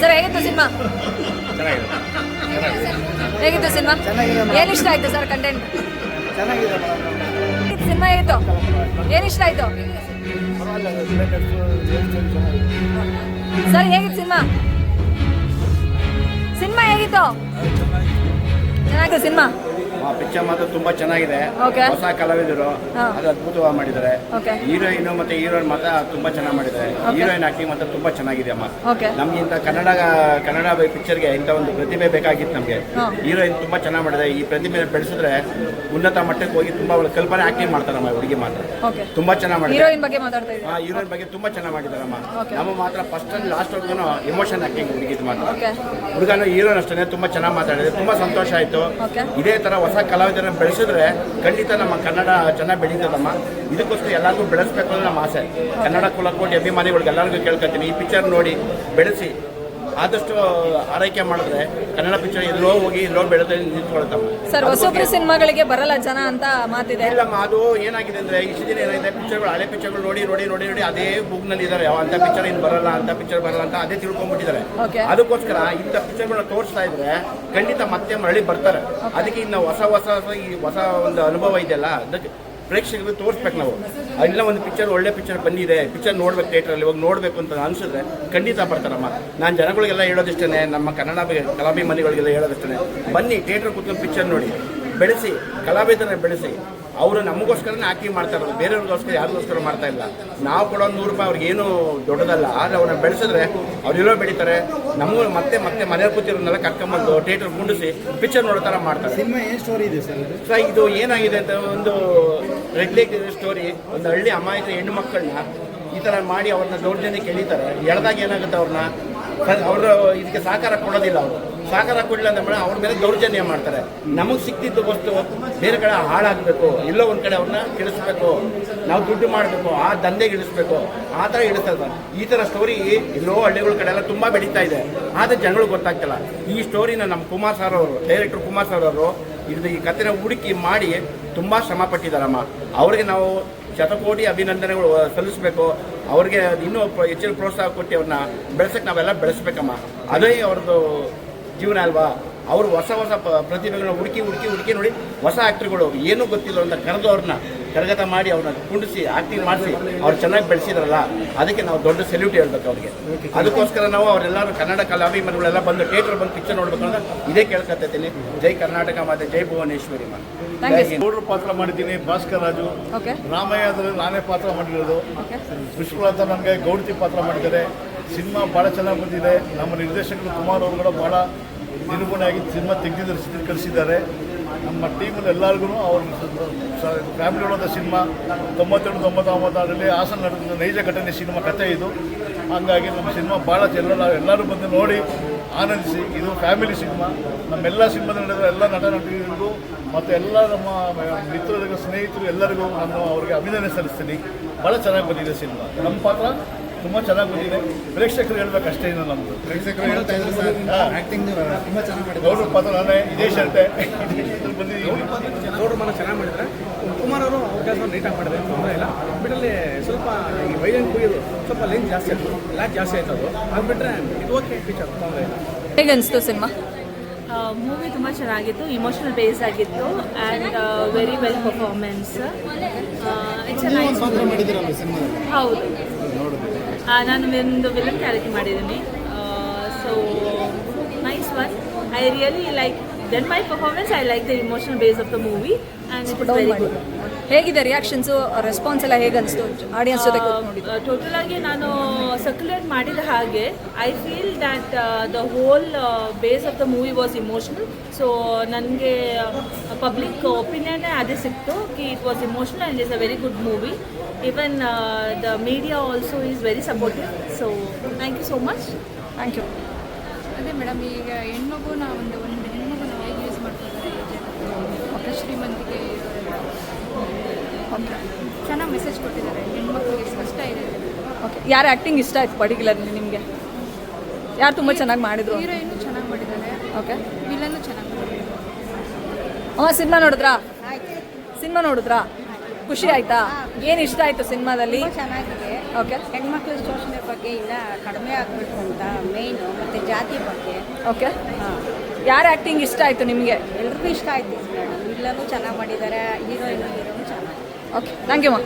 Sir ಹೇಗಿತ್ತು cinema? ಚೆನ್ನಾಗಿದೆ ಹೇಗಿತ್ತು ಸಿನಿಮಾ? ಏನು ಇಷ್ಟ ಆಯ್ತು ಸರ್ ಕಂಟೆಂಟ್ ಚೆನ್ನಾಗಿದೆ ಸಿನಿಮಾ ಹೇಗಿತ್ತು? ಏನು ಇಷ್ಟ ಆಯ್ತು? ಸರ್ ಹೇಗಿತ್ತು ಸಿನಿಮಾ? ಸಿನಿಮಾ ಹೇಗಿತ್ತು? ಚೆನ್ನಾಗಿತ್ತು ಸಿನಿಮಾ? ಪಿಕ್ಚರ್ ಮಾತ್ರ ತುಂಬಾ ಚೆನ್ನಾಗಿದೆ. Okay. ಹೊಸ ಕಲಾವಿದರು ಹಾ. ಅದು ಅದ್ಭುತವಾಗಿ ಮಾಡಿದ್ದಾರೆ. ಹೀರೋಯಿನ್ ಮತ್ತೆ ಹೀರೋಯಿನ್ ಮಾತ್ರ ತುಂಬಾ ಚೆನ್ನಾಗಿ ಮಾಡಿದ್ದಾರೆ. ಹೀರೋಯಿನ್ ಆಕ್ಟಿಂಗ್ ಮಾತ್ರ ತುಂಬಾ ಚೆನ್ನಾಗಿದೆ ಅಮ್ಮ. ನಮ್ಗಿಂತ ನಮ್ಗೆ ಇಂಥ ಕನ್ನಡ ಕನ್ನಡ ಪಿಕ್ಚರ್ಗೆ ಇಂಥ ಒಂದು ಪ್ರತಿಭೆ ಬೇಕಾಗಿತ್ತು ನಮಗೆ. ಹಾ. ಹೀರೋಯಿನ್ ತುಂಬಾ ಚೆನ್ನಾಗಿ ಮಾಡಿದೆ ಈ ಪ್ರತಿಭೆ ಬೆಳೆಸಿದ್ರೆ ಉನ್ನತ ಮಟ್ಟಕ್ಕೆ ಹೋಗಿ ತುಂಬಾ ಒಳ್ಳೆ ಕಲ್ಪನೆ ಆಕ್ಟಿಂಗ್ ಮಾಡ್ತಾರಮ್ಮ ಹುಡುಗಿ ಮಾತ್ರ. ಓಕೆ ತುಂಬಾ ಚೆನ್ನಾಗಿ ಮಾಡಿದ್ದಾರೆ. ಹೀರೋಯಿನ್ ಬಗ್ಗೆ ಮಾತಾಡ್ತಾ ಹೀರೋಯಿನ್ ಬಗ್ಗೆ ತುಂಬಾ ಚೆನ್ನಾಗಿ ಮಾಡಿದಾರಮ್ಮ Okay. ನಮ್ಮ ಮಾತ್ರ first and last work emotion acting ಹುಡುಗಿದ್ ಮಾತ್ರ. ಓಕೆ ಹುಡುಗನ ಹೀರೋನ್ ಅಷ್ಟೇ ತುಂಬಾ ಚೆನ್ನಾಗಿ ಮಾತಾಡಿದೆ. ತುಂಬಾ ಸಂತೋಷ ಆಯ್ತು. Okay. ಇದೇ ತರ ಹೊಸ ಕಲಾವಿದರನ್ನ ಬೆಳೆಸಿದ್ರೆ ಖಂಡಿತ ನಮ್ಮ ಕನ್ನಡ ಚೆನ್ನಾಗಿ ಬೆಳೀತದಮ್ಮ ಇದಕ್ಕೋಸ್ಕರ ಎಲ್ಲರಿಗೂ ಬೆಳೆಸ್ಬೇಕು ಅನ್ನೋ ನಮ್ಮ ಆಸೆ. ಕನ್ನಡ ಕುಲಕೋಟಿ ಅಭಿಮಾನಿಗಳಿಗೆ ಎಲ್ಲರಿಗೂ ಕೇಳ್ಕೊತೀನಿ. ಈ ಪಿಕ್ಚರ್ ನೋಡಿ, ಬೆಳೆಸಿ. ಆದಷ್ಟು ಆರೈಕೆ ಮಾಡಿದ್ರೆ ಕನ್ನಡ ಪಿಕ್ಚರ್ ಎಲ್ಲೋ ಹೋಗಿ ಎಲ್ಲೋ ಬೆಳೆದ ನಿಂತ್ಕೊಳ್ತಾವೆ ಸರ್ ಹೊಸೊಬ್ರು ಸಿನಿಮಾಗಳಿಗೆ ಬರಲ್ಲ ಜನ ಅಂತ ಮಾತಿದೆ. ಇಲ್ಲಮ್ಮ ಅದು ಏನಾಗಿದೆ ಅಂದ್ರೆ ಇಷ್ಟು ದಿನ ಏನಾಗಿದೆ ಪಿಕ್ಚರ್ಗಳು ಹಳೆ ಪಿಕ್ಚರ್ಗಳು ನೋಡಿ ನೋಡಿ ನೋಡಿ ನೋಡಿ ಅದೇ ಬುಕ್ನಲ್ಲಿ ಇದ್ದಾರೆ ಅಂತ ಪಿಕ್ಚರ್ ಇನ್ ಬರಲ್ಲ ಅಂತ ಪಿಕ್ಚರ್ ಬರಲ್ಲ ಅಂತ ಅದೇ ತಿಳ್ಕೊಂಡ್ಬಿಟ್ಟಿದ್ದಾರೆ. ಅದಕ್ಕೋಸ್ಕರ ಇಂಥ ಪಿಕ್ಚರ್ಗಳನ್ನ ತೋರಿಸ್ತಾ ಇದ್ರೆ ಖಂಡಿತ ಮತ್ತೆ ಮರಳಿ ಬರ್ತಾರೆ. ಅದಕ್ಕೆ ಇನ್ನ ಹೊಸ ಹೊಸ ಹೊಸ ಈ ಹೊಸ ಒಂದು ಅನುಭವ ಇದೆಯಲ್ಲ ಅದಕ್ಕೆ ಪ್ರೇಕ್ಷಕರಿಗೆ ತೋರಿಸ್ಬೇಕು ನಾವು. ಇಲ್ಲ ಒಂದು ಪಿಕ್ಚರ್ ಒಳ್ಳೆ ಪಿಕ್ಚರ್ ಬಂದಿದೆ. ಪಿಕ್ಚರ್ ನೋಡ್ಬೇಕು ಥಿಯೇಟ್ರಲ್ಲಿ ಇವಾಗ ನೋಡಬೇಕು ಅಂತ ಅನ್ಸಿದ್ರೆ ಖಂಡಿತ ಬರ್ತಾರಮ್ಮ. ನಾನು ಜನಗಳಿಗೆಲ್ಲ ಹೇಳೋದಿಷ್ಟೇ ನಮ್ಮ ಕನ್ನಡ ಕಲಾಭಿಮಾನಿಗಳಿಗೆಲ್ಲ ಹೇಳೋದಿಷ್ಟೇ ಬನ್ನಿ ಥಿಯೇಟ್ರ್ ಕೂತ್ಕೊಂಡು ಪಿಕ್ಚರ್ ನೋಡಿ. ಬೆಳೆಸಿ ಕಲಾವಿದರನ್ನ ಬೆಳೆಸಿ ಅವರು ನಮಗೋಸ್ಕರನೇ ಆಕಿ ಮಾಡ್ತಾ ಇರೋದು ಬೇರೆಯವ್ರಿಗೋಸ್ಕರ ಯಾರಿಗೋಸ್ಕರ ಮಾಡ್ತಾ ಇಲ್ಲ. ನಾವು ಕೊಡೋ ನೂರು ರೂಪಾಯಿ ಅವ್ರಿಗೆ ಏನು ದೊಡ್ಡದಲ್ಲ ಆದರೆ ಅವ್ರನ್ನ ಬೆಳೆಸಿದ್ರೆ ಅವ್ರೆಲ್ಲೋ ಬೆಳೀತಾರೆ. ನಮಗೂ ಮತ್ತೆ ಮತ್ತೆ ಮನೆ ಕೂತಿರೋದನ್ನೆಲ್ಲ ಕರ್ಕೊಂಬಂದು ಥಿಯೇಟರ್ ಮುಂಡಿಸಿ ಪಿಕ್ಚರ್ ನೋಡೋ ಥರ ಮಾಡ್ತಾರೆ. ಸಿನಿಮಾ ಏನು ಸ್ಟೋರಿ ಇದೆ ಸರ್ ಇದು? ಸರ್ ಇದು ಏನಾಗಿದೆ ಅಂತ ಒಂದು ರೆಗ್ಲೇಟ್ ಸ್ಟೋರಿ ಒಂದು ಹಳ್ಳಿ ಅಮಾಯಕ ಹೆಣ್ಣು ಮಕ್ಕಳನ್ನ ಈ ಥರ ಮಾಡಿ ಅವ್ರನ್ನ ದೌರ್ಜನ್ಯಕ್ಕೆ ಎಳಿತಾರೆ. ಎಳೆದಾಗ ಏನಾಗುತ್ತೆ ಅವ್ರನ್ನ? ಅವರು ಇದಕ್ಕೆ ಸಹಕಾರ ಕೊಡೋದಿಲ್ಲ ಅವರು. ಸಹಕಾರ ಕೊಡಲಿಲ್ಲ ಅಂದ್ರೆ ಅವ್ರ ಮೇಲೆ ದೌರ್ಜನ್ಯ ಮಾಡ್ತಾರೆ. ನಮಗೆ ಸಿಕ್ತಿದ್ದು ವಸ್ತು ಬೇರೆ ಕಡೆ ಹಾಳಾಗಬೇಕು. ಎಲ್ಲೋ ಒಂದು ಕಡೆ ಅವ್ರನ್ನ ಕೆಡಿಸ್ಬೇಕು. ನಾವು ದುಡ್ಡು ಮಾಡಬೇಕು. ಆ ದಂಧೆಗೆ ಇಳಿಸ್ಬೇಕು. ಆ ಥರ ಇಳಿಸ್ತಾರೆ ಈ ಥರ ಸ್ಟೋರಿ ಎಲ್ಲೋ ಹಳ್ಳಿಗಳ ಕಡೆ ಎಲ್ಲ ತುಂಬ ಬೆಳೀತಾ ಇದೆ. ಆದರೆ ಜನಗಳು ಗೊತ್ತಾಗ್ತಿಲ್ಲ. ಈ ಸ್ಟೋರಿನ ನಮ್ಮ ಕುಮಾರ್ ಸರ್ ಅವರು ಡೈರೆಕ್ಟರ್ ಕುಮಾರ್ ಸರ್ ಅವರು ಇದು ಈ ಕಥೆನ ಹುಡುಕಿ ಮಾಡಿ ತುಂಬ ಶ್ರಮ ಪಟ್ಟಿದ್ದಾರಮ್ಮ. ಅವ್ರಿಗೆ ನಾವು ಶತಕೋಟಿ ಅಭಿನಂದನೆಗಳು ಸಲ್ಲಿಸಬೇಕು. ಅವ್ರಿಗೆ ಇನ್ನೂ ಹೆಚ್ಚಿನ ಪ್ರೋತ್ಸಾಹ ಕೊಟ್ಟು ಅವ್ರನ್ನ ಬೆಳೆಸಕ್ಕೆ ನಾವೆಲ್ಲ ಬೆಳೆಸ್ಬೇಕಮ್ಮ. ಅದೇ ಅವ್ರದ್ದು ಜೀವನ ಅಲ್ವಾ? ಅವರು ಹೊಸ ಹೊಸ ಪ್ರತಿಭೆಗಳನ್ನ ಹುಡುಕಿ ಹುಡುಕಿ ಹುಡುಕಿ ನೋಡಿ ಹೊಸ ಆ್ಯಕ್ಟ್ರುಗಳು ಏನೂ ಗೊತ್ತಿಲ್ಲ ಅಂತ ಕರೆದು ಅವ್ರನ್ನ ಕರಗತ ಮಾಡಿ ಅವ್ರನ್ನ ಕುಂಡಿಸಿ ಆಕ್ಟಿಂಗ್ ಮಾಡಿಸಿ ಅವ್ರು ಚೆನ್ನಾಗಿ ಬೆಳೆಸಿದ್ರಲ್ಲ ಅದಕ್ಕೆ ನಾವು ದೊಡ್ಡ ಸೆಲ್ಯೂಟ್ ಹೇಳ್ಬೇಕು ಅವ್ರಿಗೆ. ಅದಕ್ಕೋಸ್ಕರ ನಾವು ಅವರೆಲ್ಲರೂ ಕನ್ನಡ ಕಲಾಭಿಮಾನಿಗಳೆಲ್ಲ ಬಂದು ಥಿಯೇಟರ್ ಬಂದು ಪಿಕ್ಚರ್ ನೋಡ್ಬೇಕು ಅಂತ ಇದೇ ಕೇಳ್ಕೊತೀನಿ ಜೈ ಕರ್ನಾಟಕ ಮತ್ತೆ ಜೈ ಭುವನೇಶ್ವರಿ ಮಾತೆ. Sir. ಪಾತ್ರ ಮಾಡಿದ್ದೀನಿ ಭಾಸ್ಕರ್ ರಾಜು. ಓಕೆ ರಾಮಯ್ಯದಲ್ಲಿ ನಾನೇ ಪಾತ್ರ ಮಾಡಿರೋದು. ವಿಶ್ವನಾಥ ನನಗೆ ಗೌಡತಿ ಪಾತ್ರ ಮಾಡಿದ್ದಾರೆ. ಸಿನಿಮಾ ಭಾಳ ಚೆನ್ನಾಗಿ ಬಂದಿದೆ. ನಮ್ಮ ನಿರ್ದೇಶಕರು ಕುಮಾರ್ ಅವರು ಕೂಡ ಭಾಳ ನಿರೂಪಣೆಯಾಗಿ ಸಿನಿಮಾ ತೆಗೆದಿದ್ದಾರೆ ಚಿತ್ರೀಕರಿಸಿದ್ದಾರೆ ನಮ್ಮ ಟೀಮಲ್ಲಿ ಎಲ್ಲರಿಗೂ ಅವ್ರ ಫ್ಯಾಮಿಲಿ ಒಳದ ಸಿನಿಮಾ ತೊಂಬತ್ತೆರಡು ತೊಂಬತ್ತೊಂಬತ್ತಾರರಲ್ಲಿ ಹಾಸನ ನಡೆದ ನೈಜ ಘಟನೆ ಸಿನಿಮಾ ಕಥೆ ಇದು. ಹಾಗಾಗಿ ನಮ್ಮ ಸಿನಿಮಾ ಭಾಳ ಎಲ್ಲ ಎಲ್ಲರೂ ಬಂದು ನೋಡಿ ಆನಂದಿಸಿ, ಇದು ಫ್ಯಾಮಿಲಿ ಸಿನಿಮಾ ನಮ್ಮೆಲ್ಲ ಸಿನಿಮಾದ ನಡೆದ ಎಲ್ಲ ನಟ ನಟಿಗಳಿಗೂ ಮತ್ತು ಎಲ್ಲ ನಮ್ಮ ಮಿತ್ರರಿಗೂ, ಸ್ನೇಹಿತರು ಎಲ್ಲರಿಗೂ ನಾನು ಅವರಿಗೆ ಅಭಿನಂದನೆ ಸಲ್ಲಿಸ್ತೀನಿ. ಭಾಳ ಚೆನ್ನಾಗಿ ಬಂದಿದೆ ಸಿನಿಮಾ ನಮ್ಮ ಪಾತ್ರ ತುಂಬ ಚೆನ್ನಾಗಿ ಬಂದಿದೆ. ಪ್ರೇಕ್ಷಕರು ಹೇಳ್ಬೇಕಷ್ಟೇ ಇಲ್ಲ ಇನ್ನು ನಮ್ಮದು ಪ್ರೇಕ್ಷಕರು ಹೇಳ್ತಾ ಇದ್ರು ಸರ್. ಆಕ್ಟಿಂಗ್ ತುಂಬ ಚೆನ್ನಾಗಿ ಮಾಡಿದ್ದಾರೆ ಗೌಡ್ರ ಪಾತ್ರ ನಾನೇ ಇದೇ ಶರ್ಟೆ. ಬಂದಿದ್ದೀನಿ ಗೌಡ್ರ ಮನ ಚೆನ್ನಾಗಿ ಮಾಡಿದ್ರೆ ಕುಮಾರ್ ಅವರು ಅವಕಾಶ ನೀಟಾಗಿ ಮಾಡಿದ್ರೆ ತೊಂದರೆ ಇಲ್ಲ. ಬಿಟ್ಟಲ್ಲಿ ಸ್ವಲ್ಪ ಈ ವೈಲೆಂಟ್ ಕುಯ್ಯೋದು ಸ್ವಲ್ಪ ಲೆಂತ್ ಜಾಸ್ತಿ ಆಯ್ತು. ಲ್ಯಾಕ್ ಜಾಸ್ತಿ ಆಯ್ತು ಅದು. ಅದು ಬಿಟ್ಟರೆ ಇದು ಓಕೆ ಫೀಚರ್ ತೊಂದರೆ ಇಲ್ಲ. ಹೇಗೆ ಅನಿಸ್ತು ಸಿನಿಮಾ ಮೂವಿ ತುಂಬ ಚೆನ್ನಾಗಿತ್ತು ಇಮೋಷನಲ್ ಬೇಸ್ ಆಗಿತ್ತು ಆ್ಯಂಡ್ ವೆರಿ ವೆಲ್ ಪರ್ಫಾರ್ಮೆನ್ಸ್ ಸಿನಿಮಾದಲ್ಲಿ? ಹೌದು. ನಾನು ಒಂದು ವಿಲನ್ ಕ್ಯಾರೆಕ್ಟರ್ ಮಾಡಿದ್ದೀನಿ. So nice one I really like then my performance I like the emotional base of the movie and it very good ಹೇಗಿದೆ reactions response ಎಲ್ಲ ಹೇಗೆ ಅನಿಸ್ತು? ಆಡಿಯನ್ಸ್ ಜೊತೆ ಟೋಟಲ್ ಆಗಿ ನಾನು ಸರ್ಕ್ಯುಲೇಟ್ ಮಾಡಿದ ಹಾಗೆ I feel that the whole base of the movie was emotional so ನನಗೆ ಪಬ್ಲಿಕ್ ಒಪಿನಿಯನ್ನೇ ಅದೇ ಸಿಕ್ತು ಕಿ it was emotional and is a very good movie even the media also is very supportive so thank you so much thank you ಅದೇ madam ಈಗ ಹೆಣ್ಮಗುನ ಒಂದು ಒಂದು ಶ್ರೀಮಂತಿಗೆ okay ಚೆನ್ನಾಗಿ ಮೆಸೇಜ್ ಕೊಟ್ಟಿದ್ದಾರೆ. ಹೆಣ್ಮಕ್ಳಿಗೆ ಕಷ್ಟ ಇದೆ. ಓಕೆ ಯಾರು ಆ್ಯಕ್ಟಿಂಗ್ ಇಷ್ಟ ಆಯ್ತು ಪರ್ಟಿಕ್ಯುಲರ್ಲಿ ನಿಮಗೆ? ಯಾರು ತುಂಬ ಚೆನ್ನಾಗಿ ಮಾಡಿದ್ರು? ಹೀರೋಯಿನ್ ಚೆನ್ನಾಗಿ ಮಾಡಿದ್ದಾರೆ. ಓಕೆ ವಿಲನ್ನು ಚೆನ್ನಾಗಿ ಮಾಡಿದ್ದಾರೆ. ಹಾಂ ಸಿನಿಮಾ ನೋಡಿದ್ರಾ? ಸಿನಿಮಾ ನೋಡಿದ್ರಾ? ಖುಷಿ ಆಯ್ತಾ? ಏನು ಇಷ್ಟ ಆಯಿತು ಸಿನಿಮಾದಲ್ಲಿ? ಚೆನ್ನಾಗಿದೆ. ಓಕೆ ಹೆಣ್ಮಕ್ಳ ಶೋಷಣೆ ಬಗ್ಗೆ ಇಲ್ಲ ಕಡಿಮೆ ಆಗಬೇಕು ಅಂತ ಮೇಯ್ನು ಮತ್ತು ಜಾತಿ ಬಗ್ಗೆ. ಓಕೆ ಹಾಂ. ಯಾರ ಆ್ಯಕ್ಟಿಂಗ್ ಇಷ್ಟ ಆಯಿತು ನಿಮಗೆ? ಎಲ್ರಿಗೂ ಇಷ್ಟ ಆಯಿತು ಎಲ್ಲನೂ ಚೆನ್ನಾಗಿ ಮಾಡಿದ್ದಾರೆ ಹೀರೋಯಿನ್ ಹೀರೋನು ಚೆನ್ನಾಗಿ. ಓಕೆ ಥ್ಯಾಂಕ್ ಯು ಮಾ